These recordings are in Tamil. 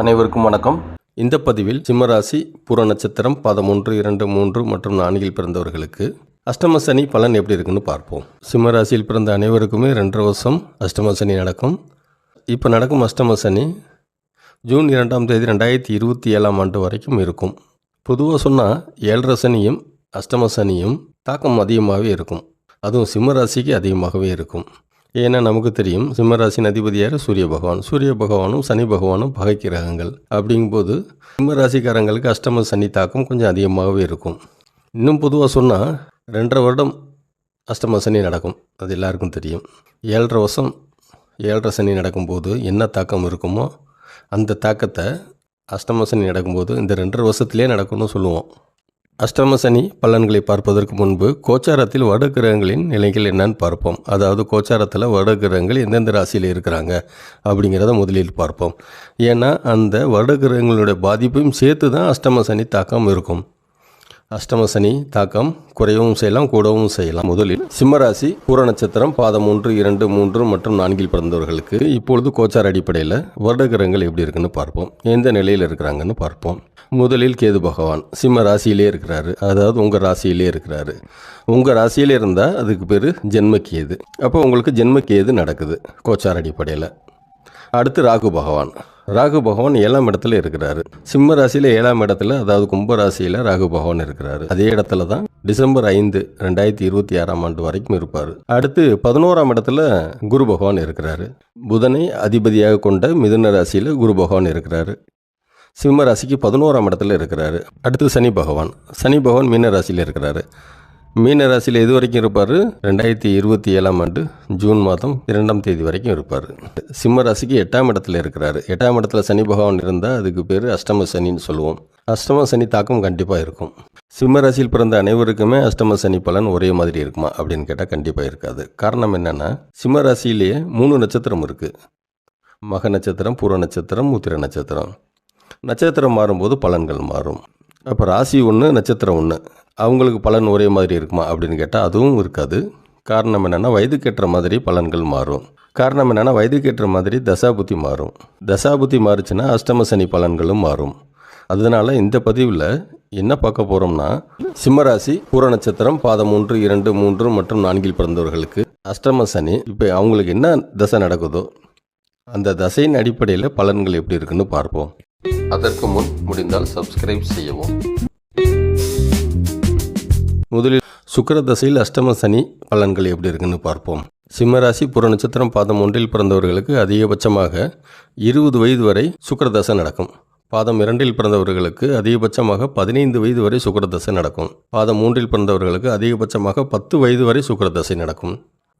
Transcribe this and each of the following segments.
அனைவருக்கும் வணக்கம். இந்த பதிவில் சிம்மராசி பூர நட்சத்திரம் பதமூன்று ஒன்று இரண்டு மூன்று மற்றும் நான்கில் பிறந்தவர்களுக்கு அஷ்டம சனி பலன் எப்படி இருக்குன்னு பார்ப்போம். சிம்மராசியில் பிறந்த அனைவருக்குமே ரெண்டரை வருஷம் அஷ்டம சனி நடக்கும். இப்போ நடக்கும் அஷ்டம சனி ஜூன் இரண்டாம் தேதி ரெண்டாயிரத்தி இருபத்தி ஏழாம் ஆண்டு வரைக்கும் இருக்கும். பொதுவாக சொன்னால் ஏழரை சனியும் அஷ்டம சனியும் தாக்கம் அதிகமாகவே இருக்கும். அதுவும் சிம்மராசிக்கு அதிகமாகவே இருக்கும். ஏன்னா நமக்கு தெரியும் சிம்மராசின் அதிபதியார் சூரிய பகவான். சூரிய பகவானும் சனி பகவானும் பகை கிரகங்கள் அப்படிங்கும்போது சிம்மராசிக்காரங்களுக்கு அஷ்டம சனி தாக்கம் கொஞ்சம் அதிகமாகவே இருக்கும். இன்னும் பொதுவாக சொன்னால் ரெண்டரை வருடம் அஷ்டம சனி நடக்கும். அது எல்லாருக்கும் தெரியும். ஏழரை வருஷம் ஏழரை சனி நடக்கும்போது என்ன தாக்கம் இருக்குமோ அந்த தாக்கத்தை அஷ்டம சனி நடக்கும்போது இந்த ரெண்டரை வருஷத்துலேயே நடக்கும்னு சொல்லுவோம். அஷ்டம சனி பலன்களை பார்ப்பதற்கு முன்பு கோச்சாரத்தில் வடகிரகங்களின் நிலைகள் என்னன்னு பார்ப்போம். அதாவது கோச்சாரத்தில் வட கிரகங்கள் எந்தெந்த ராசியில் இருக்கிறாங்க அப்படிங்கிறத முதலில் பார்ப்போம். ஏன்னா அந்த வடகிரகங்களுடைய பாதிப்பையும் சேர்த்து தான் அஷ்டம சனி தாக்கம் இருக்கும். அஷ்டம சனி தாக்கம் குறையவும் செய்யலாம் கூடவும் செய்யலாம். முதலில் சிம்மராசி பூர நட்சத்திரம் பாதம் ஒன்று இரண்டு மூன்று மற்றும் நான்கில் பிறந்தவர்களுக்கு இப்பொழுது கோச்சார் அடிப்படையில் வருடகிரகங்கள் எப்படி இருக்குன்னு பார்ப்போம். எந்த நிலையில் இருக்கிறாங்கன்னு பார்ப்போம். முதலில் கேது பகவான் சிம்ம ராசியிலே இருக்கிறாரு. அதாவது உங்கள் ராசியிலே இருக்கிறாரு. உங்கள் ராசியிலே இருந்தால் அதுக்கு பேர் ஜென்ம கேது. அப்போ உங்களுக்கு ஜென்ம கேது நடக்குது கோச்சார் அடிப்படையில். அடுத்து ராகு பகவான். ராகு பகவான் ஏழாம் இடத்துல இருக்கிறாரு. சிம்ம ராசியில் ஏழாம் இடத்துல அதாவது கும்ப ராசியில் ராகு பகவான் இருக்கிறாரு. அதே இடத்துல தான் டிசம்பர் ஐந்து ரெண்டாயிரத்தி இருபத்தி ஆறாம் ஆண்டு வரைக்கும் இருப்பார். அடுத்து பதினோராம் இடத்துல குரு பகவான் இருக்கிறாரு. புதனை அதிபதியாக கொண்ட மிதுன ராசியில் குரு பகவான் இருக்கிறாரு. சிம்ம ராசிக்கு பதினோராம் இடத்துல இருக்கிறாரு. அடுத்து சனி பகவான். சனி பகவான் மீன ராசியில் இருக்கிறாரு. மீன ராசியில் எது வரைக்கும் இருப்பார்? ரெண்டாயிரத்தி இருபத்தி ஏழாம் ஆண்டு ஜூன் மாதம் இரண்டாம் தேதி வரைக்கும் இருப்பார். சிம்ம ராசிக்கு எட்டாம் இடத்துல இருக்கிறார். எட்டாம் இடத்துல சனி பகவான் இருந்தால் அதுக்கு பேர் அஷ்டம சனின்னு சொல்லுவோம். அஷ்டம சனி தாக்கம் கண்டிப்பாக இருக்கும். சிம்ம ராசியில் பிறந்த அனைவருக்குமே அஷ்டம சனி பலன் ஒரே மாதிரி இருக்குமா அப்படின்னு கேட்டால் கண்டிப்பாக இருக்காது. காரணம் என்னென்னா சிம்ம ராசியிலேயே மூணு நட்சத்திரம் இருக்குது மக நட்சத்திரம் பூர நட்சத்திரம் உத்திர நட்சத்திரம். நட்சத்திரம் மாறும்போது பலன்கள் மாறும். அப்போ ராசி ஒன்று நட்சத்திரம் ஒன்று அவங்களுக்கு பலன் ஒரே மாதிரி இருக்குமா அப்படின்னு கேட்டால் அதுவும் இருக்காது. காரணம் என்னென்னா வயதுக்கேற்ற மாதிரி பலன்கள் மாறும். காரணம் என்னென்னா வயதுக்கேற்ற மாதிரி தசாபுத்தி மாறும். தசாபுத்தி மாறுச்சுன்னா அஷ்டம சனி பலன்களும் மாறும். அதனால் இந்த பதிவில் என்ன பார்க்க போகிறோம்னா சிம்மராசி பூர நட்சத்திரம் பாதம் மூன்று இரண்டு மூன்று மற்றும் நான்கில் பிறந்தவர்களுக்கு அஷ்டம சனி இப்போ அவங்களுக்கு என்ன தசை நடக்குதோ அந்த தசையின் அடிப்படையில் பலன்கள் எப்படி இருக்குன்னு பார்ப்போம். அதற்கு முன் முடிந்தால் சப்ஸ்கிரைப் செய்யவும். முதலில் சுக்கர தசையில் அஷ்டம சனி பலன்கள் எப்படி இருக்குன்னு பார்ப்போம். சிம்மராசி புற நட்சத்திரம் பாதம் ஒன்றில் பிறந்தவர்களுக்கு அதிகபட்சமாக இருபது வயது வரை சுக்கரதசை நடக்கும். பாதம் இரண்டில் பிறந்தவர்களுக்கு அதிகபட்சமாக பதினைந்து வயது வரை சுக்கரதசை நடக்கும். பாதம் மூன்றில் பிறந்தவர்களுக்கு அதிகபட்சமாக பத்து வயது வரை சுக்கரதசை நடக்கும்.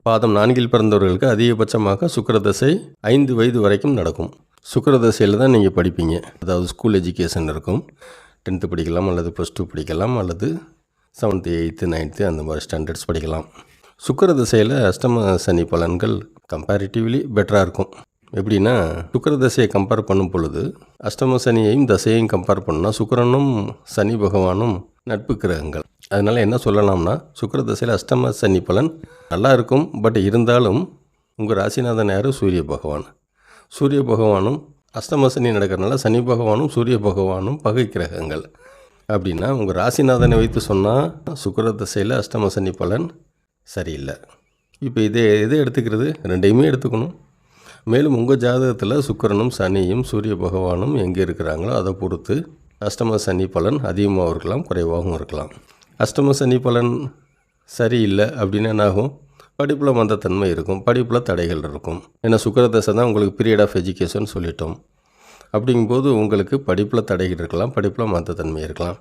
பாதம் நான்கில் பிறந்தவர்களுக்கு அதிகபட்சமாக சுக்கரதசை ஐந்து வயது வரைக்கும் நடக்கும். சுக்கிரதசையில் தான் நீங்கள் படிப்பீங்க. அதாவது ஸ்கூல் எஜுகேஷன் இருக்கும். டென்த்து படிக்கலாம் அல்லது ப்ளஸ் டூ படிக்கலாம் அல்லது செவன்த்து எயித்து நைன்த்து அந்த மாதிரி ஸ்டாண்டர்ட்ஸ் படிக்கலாம். சுக்கிர தசையில் அஷ்டம சனி பலன்கள் கம்பேரிட்டிவ்லி பெட்டராக இருக்கும். எப்படின்னா சுக்கிர தசையை கம்பேர் பண்ணும் பொழுது அஷ்டம சனியையும் தசையையும் கம்பேர் பண்ணால் சுக்கிரனும் சனி பகவானும் நட்பு கிரகங்கள். அதனால் என்ன சொல்லலாம்னா சுக்கிர தசையில் அஷ்டம சனி பலன் நல்லா இருக்கும். பட் இருந்தாலும் உங்கள் ராசிநாதன் யார்? சூரிய பகவான். சூரிய பகவானும் அஷ்டம சனி நடக்கிறனால சனி பகவானும் சூரிய பகவானும் பகை கிரகங்கள். அப்படின்னா உங்கள் ராசிநாதனை வைத்து சொன்னால் சுக்கிர தசையில் அஷ்டம சனி பலன் சரியில்லை. இப்போ இதே எதை எடுத்துக்கிறது? ரெண்டையுமே எடுத்துக்கணும். மேலும் உங்கள் ஜாதகத்தில் சுக்கிரனும் சனியும் சூரிய பகவானும் எங்கே இருக்கிறாங்களோ அதை பொறுத்து அஷ்டம சனி பலன் அதிகமாகவும் இருக்கலாம் குறைவாகவும் இருக்கலாம். அஷ்டம சனி பலன் சரியில்லை அப்படின்னா என்னாகும்? படிப்பில் மந்தத்தன்மை இருக்கும் படிப்பில் தடைகள் இருக்கும். ஏன்னா சுக்கரதசை தான் உங்களுக்கு பீரியட் ஆஃப் எஜுகேஷன் சொல்லிட்டோம். அப்படிங்கும்போது உங்களுக்கு படிப்பில் தடைகள் இருக்கலாம் படிப்பில் மந்தத்தன்மை இருக்கலாம்.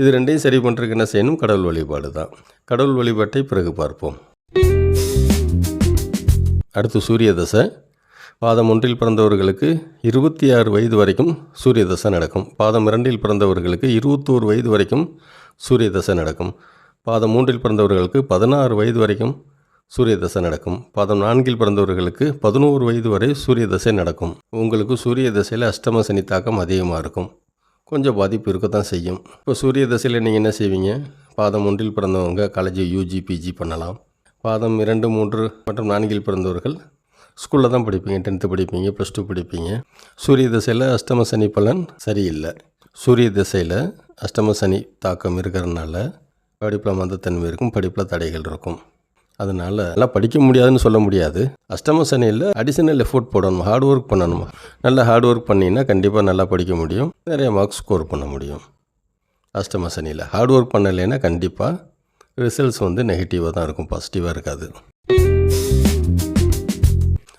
இது ரெண்டையும் சரி பண்ணுறதுக்கு என்ன செய்யணும்? கடவுள் வழிபாடு தான். கடவுள் வழிபாட்டை பிறகு பார்ப்போம். அடுத்து சூரிய தசை பாதம் ஒன்றில் பிறந்தவர்களுக்கு இருபத்தி ஆறு வயது வரைக்கும் சூரிய தசை நடக்கும். பாதம் இரண்டில் பிறந்தவர்களுக்கு இருபத்தோரு வயது வரைக்கும் சூரிய தசை நடக்கும். பாதம் மூன்றில் பிறந்தவர்களுக்கு பதினாறு வயது வரைக்கும் சூரிய தசை நடக்கும். பாதம் நான்கில் பிறந்தவர்களுக்கு பதினோரு வயது வரை சூரிய தசை நடக்கும். உங்களுக்கு சூரிய தசையில் அஷ்டம சனி தாக்கம் அதிகமாக இருக்கும். கொஞ்சம் பாதிப்பு இருக்கத்தான் செய்யும். இப்போ சூரிய தசையில் நீங்கள் என்ன செய்வீங்க? பாதம் ஒன்றில் பிறந்தவங்க காலேஜ் யூஜி பிஜி பண்ணலாம். பாதம் இரண்டு மூன்று மற்றும் நான்கில் பிறந்தவர்கள் ஸ்கூலில் தான் படிப்பீங்க. டென்த்து படிப்பீங்க ப்ளஸ் டூ படிப்பீங்க. சூரிய தசையில் அஷ்டம சனி பலன் சரியில்லை. சூரிய திசையில் அஷ்டம சனி தாக்கம் இருக்கிறதுனால படிப்பில் மந்தத்தன்மை இருக்கும் படிப்பில் தடைகள் இருக்கும். அதனால் நல்லா படிக்க முடியாதுன்னு சொல்ல முடியாது. அஷ்டம சனியில் அடிஷனல் எஃபோர்ட் போடணும்? ஹார்ட் ஒர்க் பண்ணணும்? நல்லா ஹார்ட் ஒர்க் பண்ணிங்கன்னா கண்டிப்பாக நல்லா படிக்க முடியும். நிறைய மார்க்ஸ் ஸ்கோர் பண்ண முடியும். அஷ்டம சனியில் ஹார்ட் ஒர்க் பண்ணலைன்னா கண்டிப்பாக ரிசல்ட்ஸ் வந்து நெகட்டிவாக தான் இருக்கும். பாசிட்டிவாக இருக்காது.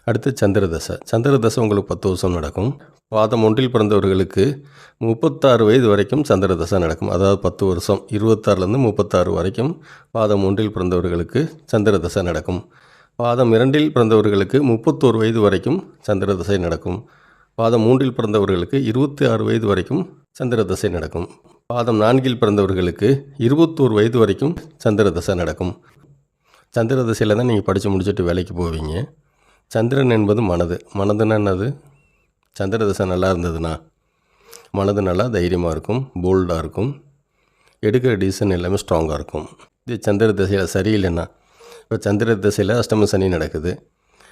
அடுத்து சந்திர தசை சந்திர தசை உங்களுக்கு பத்து வருஷம் நடக்கும். பாதம் ஒன்றில் பிறந்தவர்களுக்கு முப்பத்தாறு வயது வரைக்கும் சந்திர தசை நடக்கும். அதாவது பத்து வருஷம் இருபத்தாறுலேருந்து முப்பத்தாறு வரைக்கும் பாதம் ஒன்றில் பிறந்தவர்களுக்கு சந்திர தசை நடக்கும். பாதம் இரண்டில் பிறந்தவர்களுக்கு முப்பத்தோரு வயது வரைக்கும் சந்திர தசை நடக்கும். பாதம் மூன்றில் பிறந்தவர்களுக்கு இருபத்தி ஆறு வயது வரைக்கும் சந்திர தசை நடக்கும். பாதம் நான்கில் பிறந்தவர்களுக்கு இருபத்தோரு வயது வரைக்கும் சந்திர தசை நடக்கும். சந்திர தசையில் தான் நீங்கள் படித்து முடிச்சுட்டு வேலைக்கு போவீங்க. சந்திரன் என்பது மனது. மனதுன்னா என்னது? சந்திர தசை நல்லா இருந்ததுன்னா மனது நல்லா தைரியமாக இருக்கும் போல்டாக இருக்கும். எடுக்கிற டிசிஷன் எல்லாமே ஸ்ட்ராங்காக இருக்கும். இது சந்திர திசையில் சரியில்லைன்னா இப்போ சந்திர திசையில் அஷ்டம சனி நடக்குது.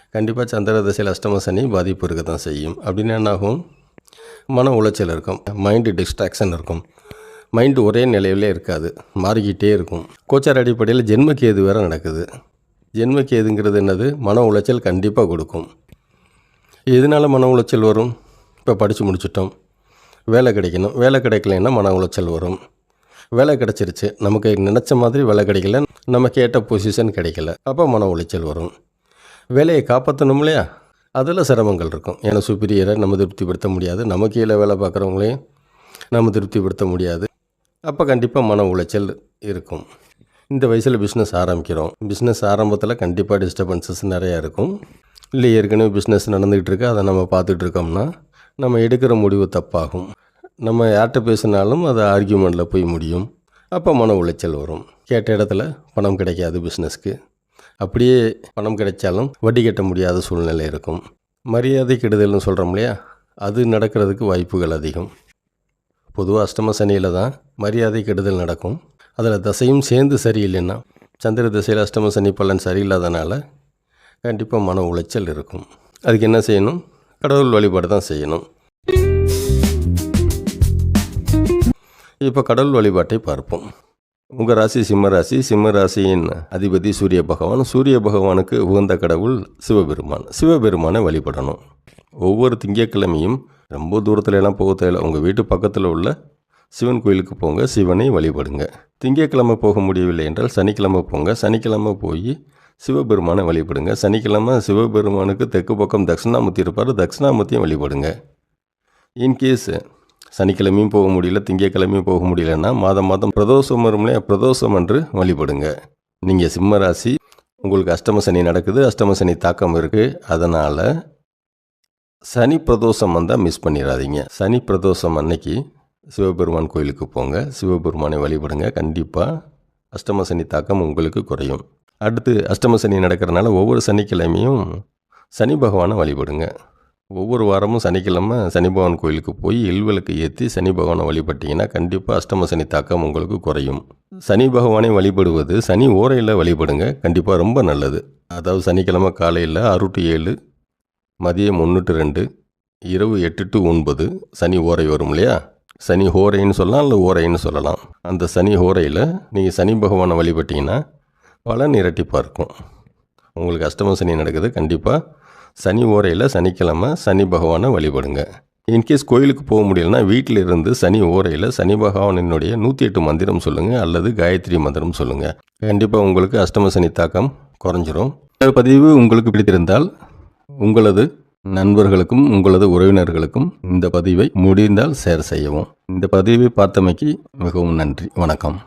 கண்டிப்பாக சந்திர திசையில் அஷ்டம சனி பாதிப்பு இருக்க தான் செய்யும். அப்படின்னா என்ன ஆகும் மன உளைச்சல் இருக்கும். மைண்டு டிஸ்ட்ராக்ஷன் இருக்கும். மைண்டு ஒரே நிலையிலே இருக்காது. மாறிக்கிட்டே இருக்கும். கோச்சார் அடிப்படையில் ஜென்மக்கேது வேறு நடக்குது. ஜென்மக்கேதுங்கிறது என்னது? மன உளைச்சல் கண்டிப்பாக கொடுக்கும். எதனால் மன உளைச்சல் வரும்? இப்போ படித்து முடிச்சிட்டோம். வேலை கிடைக்கணும். வேலை கிடைக்கலன்னா மன உளைச்சல் வரும். வேலை கிடச்சிருச்சு. நமக்கு நினச்ச மாதிரி வேலை கிடைக்கல. நம்ம கேட்ட பொசிஷன் கிடைக்கல. அப்போ மன உளைச்சல் வரும். வேலையை காப்பாற்றணும் இல்லையா? அதில் சிரமங்கள் இருக்கும். ஏன்னா சுப்பீரியரை நம்ம திருப்திப்படுத்த முடியாது. நம்ம கீழே வேலை பார்க்குறவங்களையும் நம்ம திருப்திப்படுத்த முடியாது. அப்போ கண்டிப்பாக மன உளைச்சல் இருக்கும். இந்த வயசில் பிஸ்னஸ் ஆரம்பிக்கிறோம். பிஸ்னஸ் ஆரம்பத்தில் கண்டிப்பாக டிஸ்டர்பன்சஸ் நிறையா இருக்கும். இல்லை ஏற்கனவே பிஸ்னஸ் நடந்துக்கிட்டு இருக்கு. அதை நம்ம பார்த்துட்டு இருக்கோம்னா நம்ம எடுக்கிற முடிவு தப்பாகும். நம்ம யார்கிட்ட பேசினாலும் அது ஆர்கியூமெண்ட்டில் போய் முடியும். அப்போ மன உளைச்சல் வரும். கேட்ட இடத்துல பணம் கிடைக்காது பிஸ்னஸ்க்கு அப்படியே பணம் கிடைச்சாலும் வட்டி கட்ட முடியாத சூழ்நிலை இருக்கும். மரியாதை கெடுதல்னு சொல்கிறோம் இல்லையா? அது நடக்கிறதுக்கு வாய்ப்புகள் அதிகம். பொதுவாக அஷ்டம சனியில் தான் மரியாதை கெடுதல் நடக்கும். அதில் தசையும் சேர்ந்து சரியில்லைன்னா சந்திர திசையில் அஷ்டம சனி பலன் சரியில்லாதனால கண்டிப்பாக மன உளைச்சல் இருக்கும். அதுக்கு என்ன செய்யணும்? கடவுள் வழிபாடு தான் செய்யணும். இப்போ கடவுள் வழிபாட்டை பார்ப்போம். உங்கள் ராசி சிம்ம ராசி சிம்ம ராசியின் அதிபதி சூரிய பகவான். சூரிய பகவானுக்கு உகந்த கடவுள் சிவபெருமான். சிவபெருமானை வழிபடணும். ஒவ்வொரு திங்கட்கிழமையும் ரொம்ப தூரத்துல எல்லாம் போக தேவையில்ல. உங்கள் வீட்டு பக்கத்தில் உள்ள சிவன் கோயிலுக்கு போங்க சிவனை வழிபடுங்க. திங்கட்கிழமை போக முடியவில்லை என்றால் சனிக்கிழமை போங்க. சனிக்கிழமை போய் சிவபெருமானை வழிபடுங்க. சனிக்கிழமை சிவபெருமானுக்கு தெற்கு பக்கம் தட்சிணாமூர்த்தி இருப்பார் தட்சிணாமூர்த்தியும் வழிபடுங்க. இன்கேஸ் சனிக்கிழமையும் போக முடியல திங்கக்கிழமையும் போக முடியலன்னா மாதம் மாதம் பிரதோஷம் வரும்லையா பிரதோஷம் என்று வழிபடுங்க. நீங்கள் சிம்ம ராசி உங்களுக்கு அஷ்டம சனி நடக்குது அஷ்டம சனி தாக்கம் இருக்குது அதனால் சனி பிரதோஷம் வந்தால் மிஸ் பண்ணிடாதீங்க. சனி பிரதோஷம் அன்னைக்கு சிவபெருமான் கோயிலுக்கு போங்க. சிவபெருமானை வழிபடுங்க. கண்டிப்பாக அஷ்டம சனி தாக்கம் உங்களுக்கு குறையும். அடுத்து அஷ்டம சனி நடக்கிறனால ஒவ்வொரு சனிக்கிழமையும் சனி பகவானை வழிபடுங்க. ஒவ்வொரு வாரமும் சனிக்கிழமை சனி பகவான் கோயிலுக்கு போய் இல்விளக்கு ஏற்றி சனி பகவானை வழிபட்டீங்கன்னா கண்டிப்பாக அஷ்டம சனி தாக்கம் உங்களுக்கு குறையும். சனி பகவானை வழிபடுவது சனி ஓரையில் வழிபடுங்க. கண்டிப்பாக ரொம்ப நல்லது. அதாவது சனிக்கிழமை காலையில் ஆறு டு ஏழு மதியம் ஒன்று டு ரெண்டு இரவு எட்டு டு ஒன்பது சனி ஓரை வரும் இல்லையா? சனி ஹோரைன்னு சொல்லலாம் இல்லை ஓரைன்னு சொல்லலாம். அந்த சனி ஹோரையில் நீங்கள் சனி பகவானை வழிபட்டிங்கன்னா பலன் இரட்டிப்பாக இருக்கும். உங்களுக்கு அஷ்டம சனி நடக்குது கண்டிப்பாக சனி ஓரையில் சனிக்கிழமை சனி பகவானை வழிபடுங்க. இன்கேஸ் கோயிலுக்கு போக முடியலன்னா வீட்டில் இருந்து சனி ஓரையில் சனி பகவானினுடைய நூற்றி எட்டு மந்திரம் சொல்லுங்கள் அல்லது காயத்ரி மந்திரம் சொல்லுங்கள் கண்டிப்பாக உங்களுக்கு அஷ்டம சனி தாக்கம் குறைஞ்சிரும். பதிவு உங்களுக்கு பிடித்திருந்தால் உங்களது நண்பர்களுக்கும் உங்களது உறவினர்களுக்கும் இந்த பதிவை முடிந்தால் ஷேர் செய்யவும். இந்த பதிவை பார்த்தமைக்கு மிகவும் நன்றி. வணக்கம்.